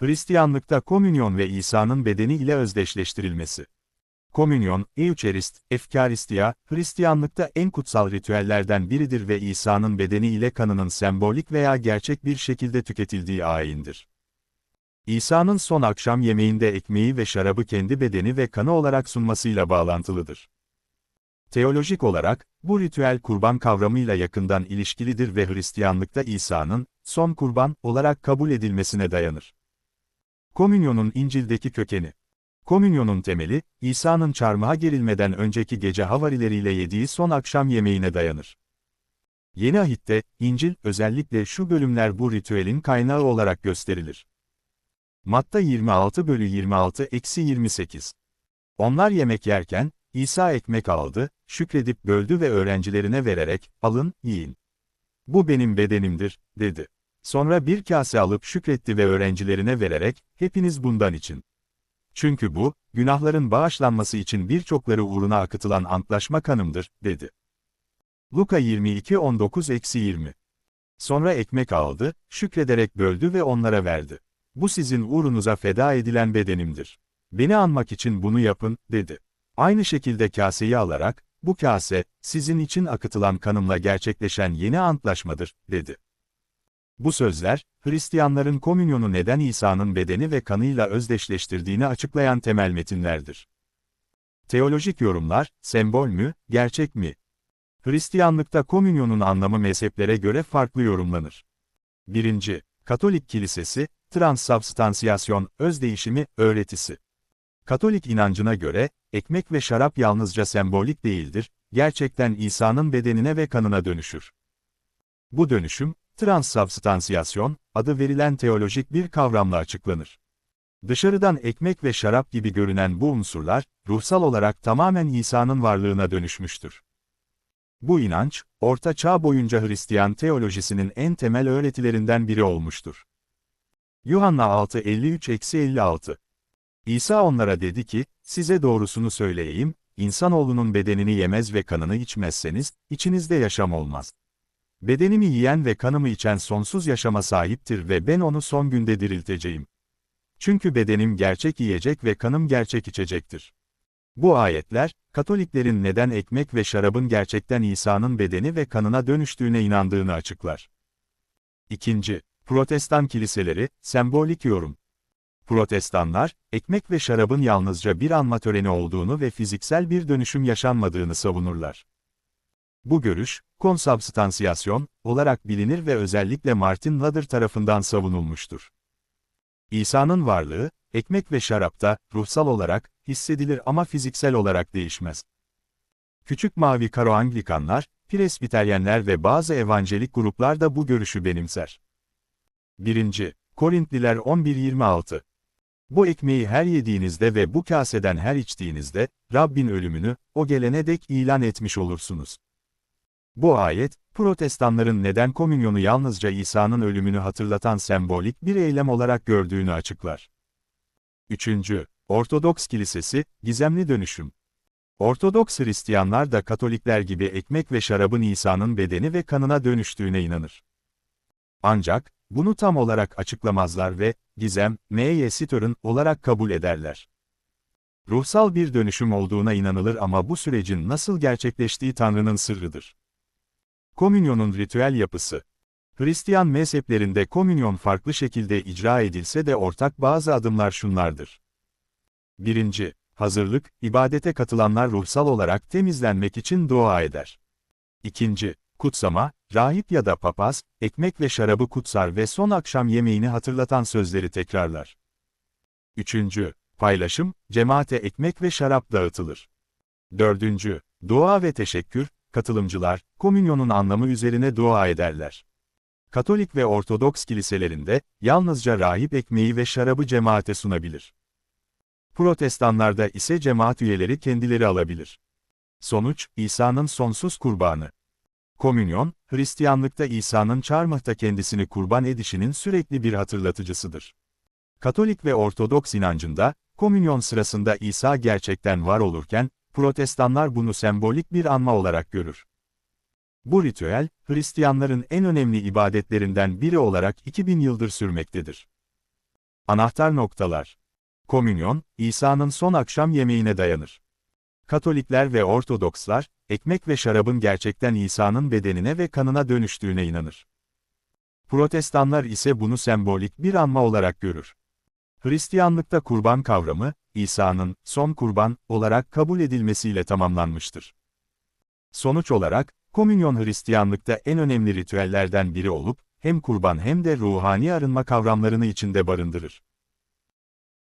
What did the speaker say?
Hristiyanlıkta komünyon ve İsa'nın bedeni ile özdeşleştirilmesi. Komünyon, Eucharist, Efkaristia, Hristiyanlıkta en kutsal ritüellerden biridir ve İsa'nın bedeni ile kanının sembolik veya gerçek bir şekilde tüketildiği ayindir. İsa'nın son akşam yemeğinde ekmeği ve şarabı kendi bedeni ve kanı olarak sunmasıyla bağlantılıdır. Teolojik olarak, bu ritüel kurban kavramıyla yakından ilişkilidir ve Hristiyanlıkta İsa'nın, son kurban olarak kabul edilmesine dayanır. Komünyonun İncil'deki kökeni Komünyonun temeli, İsa'nın çarmıha gerilmeden önceki gece havarileriyle yediği son akşam yemeğine dayanır. Yeni Ahit'te, İncil, özellikle şu bölümler bu ritüelin kaynağı olarak gösterilir. Matta 26 bölü 26 eksi 28. Onlar yemek yerken, İsa ekmek aldı, şükredip böldü ve öğrencilerine vererek, alın, yiyin. Bu benim bedenimdir, dedi. Sonra bir kase alıp şükretti ve öğrencilerine vererek, hepiniz bundan için. Çünkü bu, günahların bağışlanması için birçokları uğruna akıtılan antlaşma kanımdır, dedi. Luka 22 19-20 Sonra ekmek aldı, şükrederek böldü ve onlara verdi. Bu sizin uğrunuza feda edilen bedenimdir. Beni anmak için bunu yapın, dedi. Aynı şekilde kaseyi alarak, bu kase, sizin için akıtılan kanımla gerçekleşen yeni antlaşmadır, dedi. Bu sözler, Hristiyanların komünyonu neden İsa'nın bedeni ve kanıyla özdeşleştirdiğini açıklayan temel metinlerdir. Teolojik yorumlar, sembol mü, gerçek mi? Hristiyanlıkta komünyonun anlamı mezheplere göre farklı yorumlanır. 1. Katolik Kilisesi, Transsubstansiyasyon, özdeğişimi, öğretisi. Katolik inancına göre, ekmek ve şarap yalnızca sembolik değildir, gerçekten İsa'nın bedenine ve kanına dönüşür. Bu dönüşüm, transsubstansiyasyon, adı verilen teolojik bir kavramla açıklanır. Dışarıdan ekmek ve şarap gibi görünen bu unsurlar, ruhsal olarak tamamen İsa'nın varlığına dönüşmüştür. Bu inanç, Orta Çağ boyunca Hristiyan teolojisinin en temel öğretilerinden biri olmuştur. Yuhanna 6:53-56 İsa onlara dedi ki, size doğrusunu söyleyeyim, insanoğlunun bedenini yemez ve kanını içmezseniz, içinizde yaşam olmaz. Bedenimi yiyen ve kanımı içen sonsuz yaşama sahiptir ve ben onu son günde dirilteceğim. Çünkü bedenim gerçek yiyecek ve kanım gerçek içecektir. Bu ayetler, Katoliklerin neden ekmek ve şarabın gerçekten İsa'nın bedeni ve kanına dönüştüğüne inandığını açıklar. 2. Protestan kiliseleri, sembolik yorum. Protestanlar, ekmek ve şarabın yalnızca bir anma töreni olduğunu ve fiziksel bir dönüşüm yaşanmadığını savunurlar. Bu görüş, konsubstansiyasyon, olarak bilinir ve özellikle Martin Luther tarafından savunulmuştur. İsa'nın varlığı, ekmek ve şarapta, ruhsal olarak, hissedilir ama fiziksel olarak değişmez. Küçük mavi karo Anglikanlar, Presbiteryenler ve bazı evangelik gruplar da bu görüşü benimser. 1. Korintliler 11.26 Bu ekmeği her yediğinizde ve bu kaseden her içtiğinizde, Rabbin ölümünü, o gelene dek ilan etmiş olursunuz. Bu ayet, protestanların neden komünyonu yalnızca İsa'nın ölümünü hatırlatan sembolik bir eylem olarak gördüğünü açıklar. 3. Ortodoks Kilisesi, gizemli dönüşüm. Ortodoks Hristiyanlar da Katolikler gibi ekmek ve şarabın İsa'nın bedeni ve kanına dönüştüğüne inanır. Ancak, bunu tam olarak açıklamazlar ve, gizem, M.Y. Sitor'un olarak kabul ederler. Ruhsal bir dönüşüm olduğuna inanılır ama bu sürecin nasıl gerçekleştiği Tanrı'nın sırrıdır. Komünyonun ritüel yapısı. Hristiyan mezheplerinde komünyon farklı şekilde icra edilse de ortak bazı adımlar şunlardır. 1. Hazırlık, ibadete katılanlar ruhsal olarak temizlenmek için dua eder. 2. Kutsama, rahip ya da papaz, ekmek ve şarabı kutsar ve son akşam yemeğini hatırlatan sözleri tekrarlar. 3. Paylaşım, cemaate ekmek ve şarap dağıtılır. 4. Dua ve teşekkür, katılımcılar, komünyonun anlamı üzerine dua ederler. Katolik ve Ortodoks kiliselerinde, yalnızca rahip ekmeği ve şarabı cemaate sunabilir. Protestanlarda ise cemaat üyeleri kendileri alabilir. Sonuç, İsa'nın sonsuz kurbanı. Komünyon, Hristiyanlıkta İsa'nın çarmıhta kendisini kurban edişinin sürekli bir hatırlatıcısıdır. Katolik ve Ortodoks inancında, komünyon sırasında İsa gerçekten var olurken, Protestanlar bunu sembolik bir anma olarak görür. Bu ritüel, Hristiyanların en önemli ibadetlerinden biri olarak 2000 yıldır sürmektedir. Anahtar noktalar. Komünyon, İsa'nın son akşam yemeğine dayanır. Katolikler ve Ortodokslar, ekmek ve şarabın gerçekten İsa'nın bedenine ve kanına dönüştüğüne inanır. Protestanlar ise bunu sembolik bir anma olarak görür. Hristiyanlıkta kurban kavramı, İsa'nın son kurban olarak kabul edilmesiyle tamamlanmıştır. Sonuç olarak, komünyon Hristiyanlıkta en önemli ritüellerden biri olup, hem kurban hem de ruhani arınma kavramlarını içinde barındırır.